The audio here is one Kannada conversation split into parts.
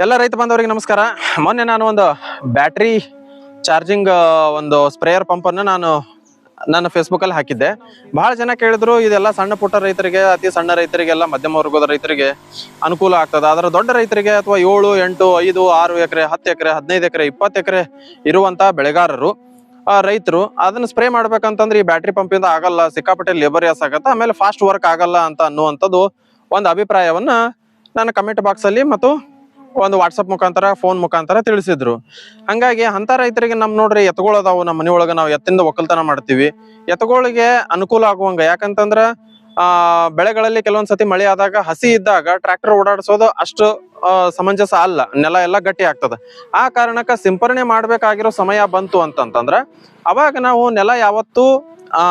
ಎಲ್ಲ ರೈತ ಬಾಂಧವರಿಗೆ ನಮಸ್ಕಾರ. ಮೊನ್ನೆ ನಾನು ಒಂದು ಬ್ಯಾಟ್ರಿ ಚಾರ್ಜಿಂಗ್ ಒಂದು ಸ್ಪ್ರೇಯರ್ ಪಂಪನ್ನು ನಾನು ನನ್ನ ಫೇಸ್ಬುಕ್ಕಲ್ಲಿ ಹಾಕಿದ್ದೆ. ಬಹಳ ಜನ ಕೇಳಿದ್ರು, ಇದೆಲ್ಲ ಸಣ್ಣ ಪುಟ್ಟ ರೈತರಿಗೆ, ಅತಿ ಸಣ್ಣ ರೈತರಿಗೆಲ್ಲ, ಮಧ್ಯಮ ವರ್ಗದ ರೈತರಿಗೆ ಅನುಕೂಲ ಆಗ್ತದೆ. ಆದರೆ ದೊಡ್ಡ ರೈತರಿಗೆ ಅಥವಾ ಏಳು, ಎಂಟು, ಐದು, ಆರು ಎಕರೆ, ಹತ್ತು ಎಕರೆ, ಹದಿನೈದು ಎಕರೆ, ಇಪ್ಪತ್ತು ಎಕರೆ ಇರುವಂತ ಬೆಳೆಗಾರರು ರೈತರು ಅದನ್ನ ಸ್ಪ್ರೇ ಮಾಡ್ಬೇಕಂತಂದ್ರೆ ಈ ಬ್ಯಾಟ್ರಿ ಪಂಪಿಂದ ಆಗಲ್ಲ, ಸಿಕ್ಕಾಪಟ್ಟೆ ಲೇಬರಿಯಸ್ ಆಗತ್ತೆ, ಆಮೇಲೆ ಫಾಸ್ಟ್ ವರ್ಕ್ ಆಗಲ್ಲ ಅಂತ ಅನ್ನುವಂಥದ್ದು ಒಂದು ಅಭಿಪ್ರಾಯವನ್ನ ನಾನು ಕಮೆಂಟ್ ಬಾಕ್ಸ್ ಅಲ್ಲಿ ಮತ್ತು ಒಂದು ವಾಟ್ಸಪ್ ಮುಖಾಂತರ ಫೋನ್ ಮುಖಾಂತರ ತಿಳಿಸಿದ್ರು. ಹಂಗಾಗಿ ಅಂತ ರೈತರಿಗೆ ನಮ್ ನೋಡ್ರಿ ಎತ್ತುಗಳದಾವು ನಮ್ಮ ಮನೆಯೊಳಗ ನಾವು ಎತ್ತಿಂದ ಒಕ್ಕಲ್ತನ ಮಾಡ್ತೀವಿ. ಎತ್ತುಗಳಿಗೆ ಅನುಕೂಲ ಆಗುವಂಗ. ಯಾಕಂತಂದ್ರ, ಆ, ಬೆಳೆಗಳಲ್ಲಿ ಕೆಲವೊಂದ್ಸತಿ ಮಳೆ ಆದಾಗ ಹಸಿ ಇದ್ದಾಗ ಟ್ರ್ಯಾಕ್ಟರ್ ಓಡಾಡಿಸೋದು ಅಷ್ಟು ಸಮಂಜಸ ಅಲ್ಲ. ನೆಲ ಎಲ್ಲ ಗಟ್ಟಿ ಆಗ್ತದ. ಆ ಕಾರಣಕ್ಕ ಸಿಂಪರಣೆ ಮಾಡ್ಬೇಕಾಗಿರೋ ಸಮಯ ಬಂತು ಅಂತಂತಂದ್ರ ಅವಾಗ ನಾವು ನೆಲ ಯಾವತ್ತು, ಆ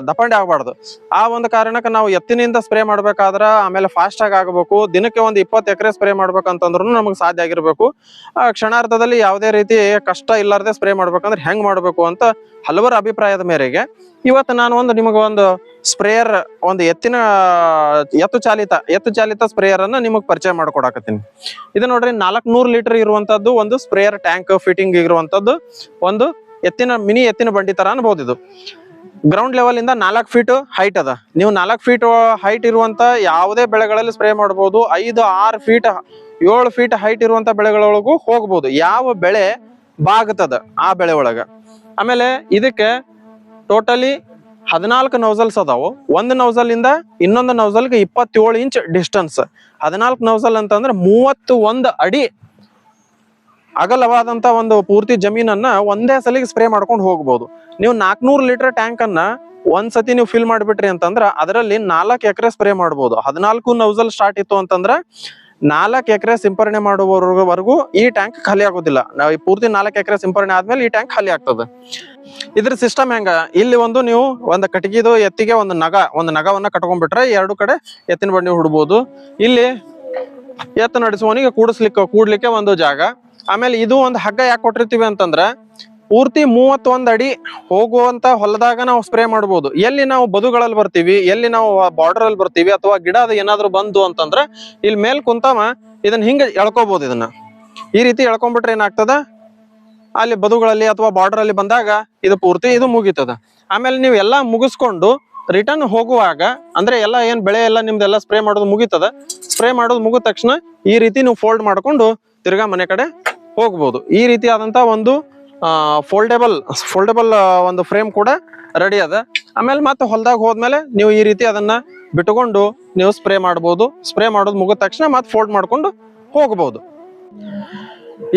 ದಪಂಡೆ ಆಗಬಾರ್ದು. ಆ ಒಂದು ಕಾರಣಕ್ಕೆ ನಾವು ಎತ್ತಿನಿಂದ ಸ್ಪ್ರೇ ಮಾಡ್ಬೇಕಾದ್ರ ಆಮೇಲೆ ಫಾಸ್ಟ್ ಆಗಿ ಆಗಬೇಕು. ದಿನಕ್ಕೆ ಒಂದು ಇಪ್ಪತ್ತು ಎಕರೆ ಸ್ಪ್ರೇ ಮಾಡ್ಬೇಕಂತಂದ್ರೂ ನಮಗೆ ಸಾಧ್ಯ ಆಗಿರ್ಬೇಕು. ಆ, ಕ್ಷಣಾರ್ಧದಲ್ಲಿ ಯಾವುದೇ ರೀತಿ ಕಷ್ಟ ಇಲ್ಲಾರ್ದೆ ಸ್ಪ್ರೇ ಮಾಡ್ಬೇಕಂದ್ರೆ ಹೆಂಗ್ ಮಾಡ್ಬೇಕು ಅಂತ ಹಲವರ ಅಭಿಪ್ರಾಯದ ಮೇರೆಗೆ ಇವತ್ತು ನಾನು ಒಂದು ನಿಮಗೆ ಒಂದು ಸ್ಪ್ರೇಯರ್, ಒಂದು ಎತ್ತಿನ, ಎತ್ತು ಚಾಲಿತ ಎತ್ತು ಚಾಲಿತ ಸ್ಪ್ರೇಯರ್ ಅನ್ನ ನಿಮಗೆ ಪರಿಚಯ ಮಾಡ್ಕೊಡಕತ್ತೀನಿ. ಇದು ನೋಡ್ರಿ ನಾಲ್ಕುನೂರು ಲೀಟರ್ ಇರುವಂತದ್ದು ಒಂದು ಸ್ಪ್ರೇಯರ್ ಟ್ಯಾಂಕ್ ಫಿಟ್ಟಿಂಗ್ ಇರುವಂತದ್ದು ಒಂದು ಎತ್ತಿನ ಮಿನಿ ಎತ್ತಿನ ಬಂಡಿ ತರ ಅನ್ಬಹುದು ಇದು. ಗ್ರೌಂಡ್ ಲೆವೆಲ್ ಇಂದ ನಾಲ್ಕು ಫೀಟ್ ಹೈಟ್ ಅದ. ನೀವು ನಾಲ್ಕು ಫೀಟ್ ಹೈಟ್ ಇರುವಂತ ಯಾವುದೇ ಬೆಳೆಗಳಲ್ಲಿ ಸ್ಪ್ರೇ ಮಾಡಬಹುದು ಐದು, ಆರು ಫೀಟ್ ಏಳು ಫೀಟ್ ಹೈಟ್ ಇರುವಂತ ಬೆಳೆಗಳೊಳಗೂ ಹೋಗ್ಬೋದು. ಯಾವ ಬೆಳೆ ಬಾಗತದ ಆ ಬೆಳೆ ಒಳಗ. ಆಮೇಲೆ ಇದಕ್ಕೆ ಟೋಟಲಿ ಹದಿನಾಲ್ಕು ನೌಸಲ್ಸ್ ಅದಾವು. ಒಂದು ನೌಸಲ್ ಇಂದ ಇನ್ನೊಂದು ನೌಸಲ್ಗೆ ಇಪ್ಪತ್ತೇಳು ಇಂಚ್ ಡಿಸ್ಟನ್ಸ್ ಹದಿನಾಲ್ಕು ನೌಸಲ್ ಅಂತಂದ್ರೆ ಮೂವತ್ತು ಒಂದು ಅಡಿ ಅಗಲವಾದಂತ ಒಂದು ಪೂರ್ತಿ ಜಮೀನನ್ನ ಒಂದೇ ಸಲಿಗೆ ಸ್ಪ್ರೇ ಮಾಡ್ಕೊಂಡು ಹೋಗ್ಬೋದು. ನೀವು ನಾಲ್ಕನೂರು ಲೀಟರ್ ಟ್ಯಾಂಕ್ ಅನ್ನ ಒಂದ್ ಸತಿ ನೀವು ಫಿಲ್ ಮಾಡ್ಬಿಟ್ರಿ ಅಂತಂದ್ರ ಅದರಲ್ಲಿ ನಾಲ್ಕು ಎಕರೆ ಸ್ಪ್ರೇ ಮಾಡ್ಬೋದು. ಹದಿನಾಲ್ಕು ನೌಸಲ್ ಸ್ಟಾರ್ಟ್ ಇತ್ತು ಅಂತಂದ್ರ ನಾಲ್ಕು ಎಕರೆ ಸಿಂಪರಣೆ ಮಾಡುವವರೆಗೂ ಈ ಟ್ಯಾಂಕ್ ಖಾಲಿ ಆಗೋದಿಲ್ಲ. ನಾವು ಈ ಪೂರ್ತಿ ನಾಲ್ಕು ಎಕರೆ ಸಿಂಪರಣೆ ಆದ್ಮೇಲೆ ಈ ಟ್ಯಾಂಕ್ ಖಾಲಿ ಆಗ್ತದೆ. ಇದ್ರ ಸಿಸ್ಟಮ್ ಹೆಂಗ? ಇಲ್ಲಿ ಒಂದು ನೀವು ಒಂದು ಕಟಗಿದು ಎತ್ತಿಗೆ ಒಂದು ನಗ, ಒಂದು ನಗವನ್ನ ಕಟ್ಕೊಂಡ್ಬಿಟ್ರೆ ಎರಡು ಕಡೆ ಎತ್ತಿನ ಬಂಡಿ ಹುಡ್ಬೋದು. ಇಲ್ಲಿ ಎತ್ತ ನಡೆಸುವವನಿಗೆ ಕೂಡಿಸ್ಲಿಕ್ಕೆ, ಕೂಡ್ಲಿಕ್ಕೆ ಒಂದು ಜಾಗ. ಆಮೇಲೆ ಇದು ಒಂದು ಹಗ್ಗ ಯಾಕೆ ಕೊಟ್ಟಿರ್ತೀವಿ ಅಂತಂದ್ರೆ ಪೂರ್ತಿ ಮೂವತ್ತೊಂದ್ ಅಡಿ ಹೋಗುವಂತ ಹೊಲದಾಗ ನಾವು ಸ್ಪ್ರೇ ಮಾಡಬಹುದು ಎಲ್ಲಿ ನಾವು ಬದುಗಳಲ್ಲಿ ಬರ್ತೀವಿ, ಎಲ್ಲಿ ನಾವು ಬಾರ್ಡರ್ ಅಲ್ಲಿ ಬರ್ತೀವಿ ಅಥವಾ ಗಿಡ ಅದು ಏನಾದ್ರು ಬಂದು ಅಂತಂದ್ರೆ ಇಲ್ಲಿ ಮೇಲ್ ಕುಂತಾವ ಇದನ್ನ ಹಿಂಗ ಎಳ್ಕೋಬಹುದು ಇದನ್ನ. ಈ ರೀತಿ ಎಳ್ಕೊಂಡ್ಬಿಟ್ರೆ ಏನಾಗ್ತದ? ಅಲ್ಲಿ ಬದುಗಳಲ್ಲಿ ಅಥವಾ ಬಾರ್ಡರ್ ಅಲ್ಲಿ ಬಂದಾಗ ಇದು ಪೂರ್ತಿ ಇದು ಮುಗೀತದ. ಆಮೇಲೆ ನೀವು ಎಲ್ಲಾ ಮುಗಿಸ್ಕೊಂಡು ರಿಟರ್ನ್ ಹೋಗುವಾಗ, ಅಂದ್ರೆ ಎಲ್ಲ ಏನ್ ಬೆಳೆ ಎಲ್ಲ ನಿಮ್ದೆಲ್ಲ ಸ್ಪ್ರೇ ಮಾಡೋದು ಮುಗೀತದ? ಸ್ಪ್ರೇ ಮಾಡೋದು ಮುಗಿದ ತಕ್ಷಣ ಈ ರೀತಿ ನೀವು ಫೋಲ್ಡ್ ಮಾಡ್ಕೊಂಡು ತಿರ್ಗಾ ಮನೆ ಕಡೆ ಹೋಗ್ಬೋದು. ಈ ರೀತಿಯಾದಂತ ಒಂದು ಫೋಲ್ಡೇಬಲ್ ಫೋಲ್ಡೇಬಲ್ ಒಂದು ಫ್ರೇಮ್ ಕೂಡ ರೆಡಿ ಅದ. ಆಮೇಲೆ ಮತ್ತೆ ಹೊಲದಾಗ ಹೋದ್ಮೇಲೆ ನೀವು ಈ ರೀತಿ ಅದನ್ನ ಬಿಟ್ಕೊಂಡು ನೀವು ಸ್ಪ್ರೇ ಮಾಡ್ಬೋದು. ಸ್ಪ್ರೇ ಮಾಡೋದು ಮುಗಿದ ತಕ್ಷಣ ಮತ್ತೆ ಫೋಲ್ಡ್ ಮಾಡ್ಕೊಂಡು ಹೋಗ್ಬೋದು.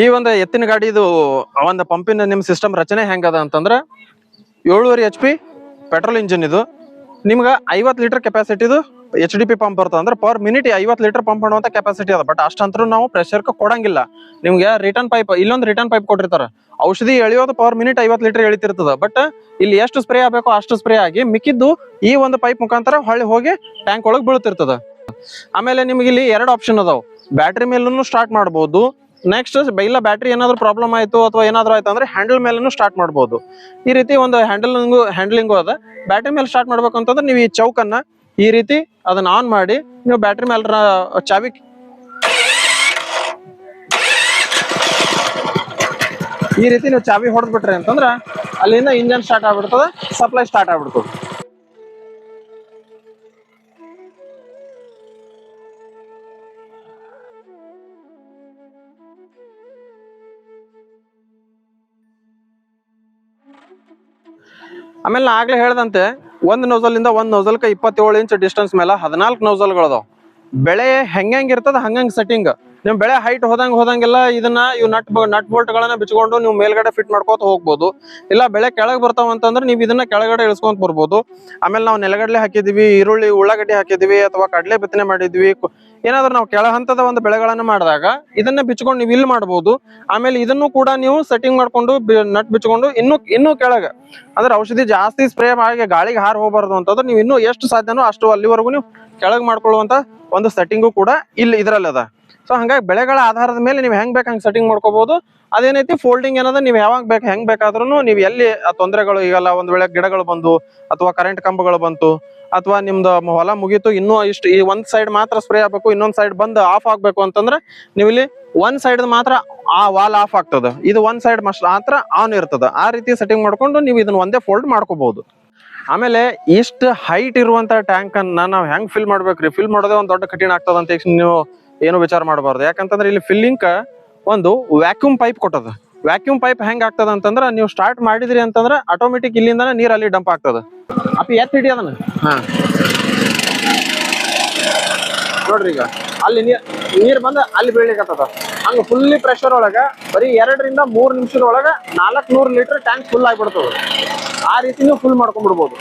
ಈ ಒಂದು ಎತ್ತಿನ ಗಾಡಿದು ಒಂದು ಪಂಪಿನ ನಿಮ್ಮ ಸಿಸ್ಟಮ್ ರಚನೆ ಹೆಂಗದ ಅಂತಂದ್ರೆ ಏಳುವರೆ ಎಚ್ ಪಿ ಪೆಟ್ರೋಲ್ ಇಂಜಿನ್ ಇದು. ನಿಮ್ಗೆ ಐವತ್ತು ಲೀಟರ್ ಕೆಪಾಸಿಟಿದು ಎಚ್ ಡಿ ಪಿ ಪಂಪ್ ಬರ್ತದೆ. ಅಂದ್ರೆ ಪರ್ ಮಿನಿಟ್ ಐವತ್ತು ಲೀಟರ್ ಪಂಪ್ ಮಾಡುವಂತ ಕೆಪಾಸಿಟಿ ಅದ. ಬಟ್ ಅಷ್ಟಂತರೂ ನಾವು ಪ್ರೆಷರ್ಗೆ ಕೊಡಂಗಿಲ್ಲ. ನಿಮ್ಗೆ ರಿಟರ್ನ್ ಪೈಪ್ ಇಲ್ಲೊಂದು ರಿಟರ್ನ್ ಪೈಪ್ ಕೊಟ್ಟಿರ್ತಾರೆ. ಔಷಧಿ ಎಳೆಯೋದು ಪರ್ ಮಿನಿಟ್ ಐವತ್ತು ಲೀಟರ್ ಎಳಿತಿರ್ತದ. ಬಟ್ ಇಲ್ಲಿ ಎಷ್ಟು ಸ್ಪ್ರೇ ಆಗಬೇಕು ಅಷ್ಟು ಸ್ಪ್ರೇ ಆಗಿ ಮಿಕ್ಕಿದ್ದು ಈ ಒಂದು ಪೈಪ್ ಮುಖಾಂತರ ಹೊಳ್ಳಿ ಹೋಗಿ ಟ್ಯಾಂಕ್ ಒಳಗೆ ಬೀಳ್ತಿರ್ತದ. ಆಮೇಲೆ ನಿಮ್ಗೆ ಇಲ್ಲಿ ಎರಡು ಆಪ್ಷನ್ ಅದಾವ. ಬ್ಯಾಟ್ರಿ ಮೇಲೂ ಸ್ಟಾರ್ಟ್ ಮಾಡ್ಬೋದು. ನೆಕ್ಸ್ಟ್ ಇಲ್ಲ ಬ್ಯಾಟ್ರಿ ಏನಾದ್ರು ಪ್ರಾಬ್ಲಮ್ ಆಯ್ತು ಅಥವಾ ಏನಾದ್ರು ಆಯ್ತು ಅಂದ್ರೆ ಹ್ಯಾಂಡಲ್ ಮೇಲೂ ಸ್ಟಾರ್ಟ್ ಮಾಡ್ಬೋದು. ಈ ರೀತಿ ಒಂದು ಹ್ಯಾಂಡಲಿಂಗು ಹ್ಯಾಂಡ್ಲಿಂಗು ಅದ. ಬ್ಯಾಟ್ರಿ ಮೇಲೆ ಸ್ಟಾರ್ಟ್ ಮಾಡ್ಬೇಕು ಅಂತಂದ್ರೆ ನೀವು ಈ ಚೌಕನ್ನ ಈ ರೀತಿ ಅದನ್ನ ಆನ್ ಮಾಡಿ, ನೀವು ಬ್ಯಾಟ್ರಿ ಮೇಲೆ ಚಾವಿ ಈ ರೀತಿ ನೀವು ಚಾವಿ ಹೊಡೆದ್ಬಿಟ್ರಿ ಅಂತಂದ್ರೆ ಅಲ್ಲಿಂದ ಇಂಜನ್ ಸ್ಟಾರ್ಟ್ ಆಗ್ಬಿಡ್ತದೆ ಸಪ್ಲೈ ಸ್ಟಾರ್ಟ್ ಆಗ್ಬಿಡ್ತದೆ. ಆಮೇಲೆ ನಾ ಆಗ್ಲೇ ಹೇಳ್ದಂತೆ, ಒಂದು ನೋಸಲ್ ಒಂದು ಒಂದ್ ನೋಸಲ್ಕ ಇಪ್ಪತ್ತೇಳು ಇಂಚ್ ಡಿಸ್ಟೆನ್ಸ್ ಮೇಲೆ ಹದಿನಾಲ್ಕು ನೋಸಲ್ಗಳದಾವ ಬೆಳೆ ಹೆಂಗೆ ಇರ್ತದ ಹಂಗಂಗೆ ಸೆಟ್ಟಿಂಗ್ ನಿಮ್ ಬೆಳೆ ಹೈಟ್ ಹೋದಂಗ ಹೋದಂಗೆಲ್ಲ ಇದನ್ನ ಇವ್ ನಟ್ ನಟ್ ಬೋಲ್ಟ್ ಗಳನ್ನ ಬಿಚ್ಕೊಂಡು ನೀವು ಮೇಲ್ಗಡೆ ಫಿಟ್ ಮಾಡ್ಕೋತ ಹೋಗ್ಬೋದು. ಇಲ್ಲ ಬೆಳೆ ಕೆಳಗ್ ಬರ್ತಾವ ಅಂತಂದ್ರೆ ನೀವು ಇದನ್ನ ಕೆಳಗಡೆ ಇಳಿಸ್ಕೊಂತ ಬರ್ಬೋದು. ಆಮೇಲೆ ನಾವು ನೆಲಗಡಲೆ ಹಾಕಿದ್ವಿ, ಈರುಳ್ಳಿ, ಉಳ್ಳಾಗಡ್ಡಿ ಹಾಕಿದ್ವಿ ಅಥವಾ ಕಡಲೆ ಬಿತ್ತನೆ ಮಾಡಿದ್ವಿ. ಏನಾದ್ರು ನಾವು ಕೆಳ ಹಂತದ ಒಂದು ಬೆಳೆಗಳನ್ನ ಮಾಡಿದಾಗ ಇದನ್ನ ಬಿಚ್ಕೊಂಡು ನೀವು ಇಲ್ಲಿ ಮಾಡ್ಬೋದು. ಆಮೇಲೆ ಇದನ್ನು ಕೂಡ ನೀವು ಸೆಟ್ಟಿಂಗ್ ಮಾಡ್ಕೊಂಡು ನಟ್ ಬಿಚ್ಕೊಂಡು ಇನ್ನು ಇನ್ನು ಕೆಳಗೆ ಅಂದ್ರೆ ಔಷಧಿ ಜಾಸ್ತಿ ಸ್ಪ್ರೇ ಮಾಡಿ ಗಾಳಿಗೆ ಹಾರ ಹೋಗಬಾರ್ದು ಅಂತಂದ್ರೆ ನೀವು ಇನ್ನೂ ಎಷ್ಟು ಸಾಧ್ಯನೋ ಅಷ್ಟು ಅಲ್ಲಿವರೆಗೂ ನೀವು ಕೆಳಗೆ ಮಾಡ್ಕೊಳ್ಳುವಂತ ಒಂದು ಸೆಟ್ಟಿಂಗು ಕೂಡ ಇಲ್ಲಿ ಇದ್ರಲ್ಲಿ ಅದ. ಸೊ ಹಂಗಾಗಿ ಬೆಳೆಗಳ ಆಧಾರದ ಮೇಲೆ ನೀವು ಹೆಂಗ್ ಬೇಕು ಹಂಗೆ ಸೆಟ್ಟಿಂಗ್ ಮಾಡ್ಕೋಬಹುದು ಅದೇನೈತಿ ಫೋಲ್ಡಿಂಗ್ ಏನದ, ನೀವು ಯಾವಾಗ ಬೇಕು, ಹೆಂಗ್ ಬೇಕಾದ್ರೂ ನೀವು ಎಲ್ಲಿ ಆ ತೊಂದರೆಗಳು, ಈಗಲ್ಲ ಒಂದ್ ವೇಳೆ ಗಿಡಗಳು ಬಂದು ಅಥವಾ ಕರೆಂಟ್ ಕಂಬಗಳು ಬಂತು, ಅಥವಾ ನಿಮ್ದು ಹೊಲ ಮುಗೀತು, ಇನ್ನೂ ಇಷ್ಟು ಈ ಒಂದ್ ಸೈಡ್ ಮಾತ್ರ ಸ್ಪ್ರೇ ಆಗ್ಬೇಕು, ಇನ್ನೊಂದ್ ಸೈಡ್ ಬಂದು ಆಫ್ ಆಗ್ಬೇಕು ಅಂತಂದ್ರೆ ನೀವು ಇಲ್ಲಿ ಒಂದ್ ಸೈಡ್ ಮಾತ್ರ ಆ ವಾಲ್ ಆಫ್ ಆಗ್ತದ. ಇದು ಒಂದ್ ಸೈಡ್ ಮಾತ್ರ ಆನ್ ಇರ್ತದೆ. ಆ ರೀತಿ ಸೆಟ್ಟಿಂಗ್ ಮಾಡ್ಕೊಂಡು ನೀವು ಇದನ್ನ ಒಂದೇ ಫೋಲ್ಡ್ ಮಾಡ್ಕೋಬಹುದು ಆಮೇಲೆ ಇಷ್ಟು ಹೈಟ್ ಇರುವಂತ ಟ್ಯಾಂಕ್ ಅನ್ನ ನಾವು ಹೆಂಗ್ ಫಿಲ್ ಮಾಡ್ಬೇಕ್ರಿ? ಫಿಲ್ ಮಾಡೋದೇ ಒಂದ್ ದೊಡ್ಡ ಕಠಿಣ ಆಗ್ತದ ಅಂತ ನೀವು ಏನು ವಿಚಾರ ಮಾಡಬಾರ್ದು. ಯಾಕಂತಂದ್ರೆ ಇಲ್ಲಿ ಫಿಲ್ಲಿಂಗ್ ಒಂದು ವ್ಯಾಕ್ಯೂಮ್ ಪೈಪ್ ಕೊಟ್ಟದ. ವ್ಯಾಕ್ಯೂಮ್ ಪೈಪ್ ಹೆಂಗ್ ಆಗ್ತದ ಅಂತಂದ್ರ ನೀವು ಸ್ಟಾರ್ಟ್ ಮಾಡಿದ್ರಿ ಅಂತಂದ್ರ ಆಟೋಮೆಟಿಕ್ ಇಲ್ಲಿಂದ ನೀರ್ ಅಲ್ಲಿ ಡಂಪ್ ಆಗ್ತದ. ಅಪ್ಪ ಎತ್ ಹಿಡಿ ಅದನ್ನ. ಹಾ. ನೋಡ್ರಿ ಈಗ ಅಲ್ಲಿ ನೀರ್ ನೀರ್ ಬಂದ ಅಲ್ಲಿ ಬೀಳಿಕತ್ತದ ಹಂಗ ಫುಲ್ಲಿ ಪ್ರೆಷರ್ ಒಳಗ ಬರೀ ಎರಡರಿಂದ ಮೂರ್ ನಿಮಿಷದ ಒಳಗ ನಾಲ್ಕ್ ನೂರ್ ಲೀಟರ್ ಟ್ಯಾಂಕ್ ಫುಲ್ ಆಗಿಬಿಡ್ತದ. ಆ ರೀತಿ ನೀವು ಫುಲ್ ಮಾಡ್ಕೊಂಡ್ಬಿಡ್ಬೋದು.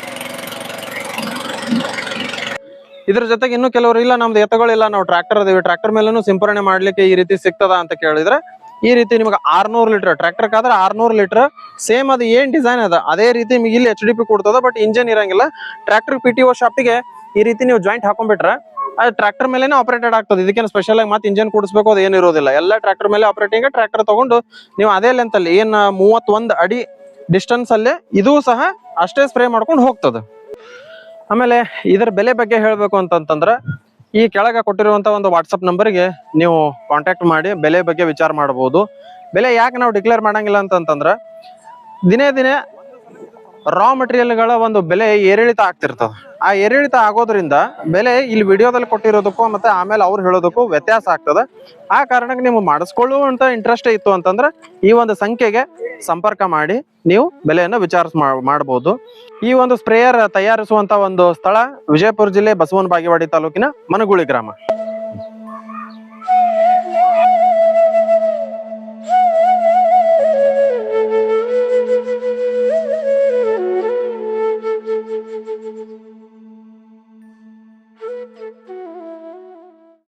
ಇದ್ರ ಜೊತೆಗೆ ಇನ್ನು ಕೆಲವರು, ಇಲ್ಲ, ನಮ್ದು ಎತ್ತಗಳಿಲ್ಲ, ನಾವು ಟ್ರಾಕ್ಟರ್ ಅದೇವಿ ಟ್ರಾಕ್ಟರ್ ಮೇಲೂ ಸಿಂಪರಣೆ ಮಾಡ್ಲಿಕ್ಕೆ ಈ ರೀತಿ ಸಿಗ್ತದ? ಅಂತ ಕೇಳಿದ್ರೆ, ಈ ರೀತಿ ನಿಮಗೆ ಆರ್ನೂರ್ ಲೀಟರ್ ಟ್ರಾಕ್ಟರ್ ಆದ್ರೆ ಆರ್ನೂರ್ ಲೀಟರ್ ಸೇಮ್ ಅದು ಏನ್ ಡಿಸೈನ್ ಅದ, ಅದೇ ರೀತಿ ನಿಮಗೆ ಇಲ್ಲಿ ಎಚ್ ಡಿ ಪಿ ಕೊಡ್ತದ ಬಟ್ ಇಂಜನ್ ಇರಂಗಿಲ್ಲ. ಟ್ರ್ಯಾಕ್ಟರ್ ಪಿ ಟಿ ಶಾಪ್ಟಿಗೆ ಈ ರೀತಿ ನೀವು ಜಾಯಿಂಟ್ ಹಾಕೊಂಡ್ಬಿಟ್ರೆ ಅದು ಟ್ರ್ಯಾಕ್ಟರ್ ಮೇಲೆ ಆಪರೇಟೆಡ್ ಆಗ್ತದೆ. ಇದಕ್ಕೇನು ಸ್ಪೆಷಲ್ ಆಗಿ ಮತ್ತೆ ಇಂಜನ್ ಕೂಡಿಸ್ಬೇಕು ಅದು ಏನು ಇರೋದಿಲ್ಲ ಎಲ್ಲ ಟ್ರ್ಯಾಕ್ಟರ್ ಮೇಲೆ ಆಪರೇಟಿಂಗ್ ಟ್ರ್ಯಾಕ್ಟರ್ ತಗೊಂಡು, ನೀವು ಅದೇ ಲೆಂತ್ ಅಲ್ಲಿ ಏನ್ ಮೂವತ್ತೊಂದು ಅಡಿ ಡಿಸ್ಟೆನ್ಸ್ ಅಲ್ಲೇ ಇದು ಸಹ ಅಷ್ಟೇ ಸ್ಪ್ರೇ ಮಾಡ್ಕೊಂಡು ಹೋಗ್ತದೆ. ಆಮೇಲೆ ಇದರ ಬೆಲೆ ಬಗ್ಗೆ ಹೇಳಬೇಕು ಅಂತಂತಂದ್ರೆ, ಈ ಕೆಳಗೆ ಕೊಟ್ಟಿರುವಂತ ಒಂದು ವಾಟ್ಸಪ್ ನಂಬರ್ಗೆ ನೀವು ಕಾಂಟ್ಯಾಕ್ಟ್ ಮಾಡಿ ಬೆಲೆ ಬಗ್ಗೆ ವಿಚಾರ ಮಾಡಬಹುದು ಬೆಲೆ ಯಾಕೆ ನಾವು ಡಿಕ್ಲೇರ್ ಮಾಡಂಗಿಲ್ಲ ಅಂತಂತಂದ್ರೆ, ದಿನೇ ದಿನೇ ರಾ ಮಟೀರಿಯಲ್ಗಳ ಒಂದು ಬೆಲೆ ಏರಿಳಿತ ಆಗ್ತಿರ್ತದೆ. ಆ ಏರಿಳಿತ ಆಗೋದ್ರಿಂದ ಬೆಲೆ ಇಲ್ಲಿ ವಿಡಿಯೋದಲ್ಲಿ ಕೊಟ್ಟಿರೋದಕ್ಕೂ ಮತ್ತೆ ಆಮೇಲೆ ಅವ್ರು ಹೇಳೋದಕ್ಕೂ ವ್ಯತ್ಯಾಸ ಆಗ್ತದೆ. ಆ ಕಾರಣಕ್ಕೆ ನೀವು ಮಾಡಿಸ್ಕೊಳ್ಳುವಂತ ಇಂಟ್ರೆಸ್ಟ್ ಇತ್ತು ಅಂತಂದ್ರೆ ಈ ಒಂದು ಸಂಖ್ಯೆಗೆ ಸಂಪರ್ಕ ಮಾಡಿ ನೀವು ಬೆಲೆಯನ್ನು ವಿಚಾರ ಮಾಡಬಹುದು ಈ ಒಂದು ಸ್ಪ್ರೇಯರ್ ತಯಾರಿಸುವಂತ ಒಂದು ಸ್ಥಳ ವಿಜಯಪುರ ಜಿಲ್ಲೆ ಬಸವನ ಬಾಗೇವಾಡಿ ತಾಲೂಕಿನ ಮನಗುಳಿ ಗ್ರಾಮ.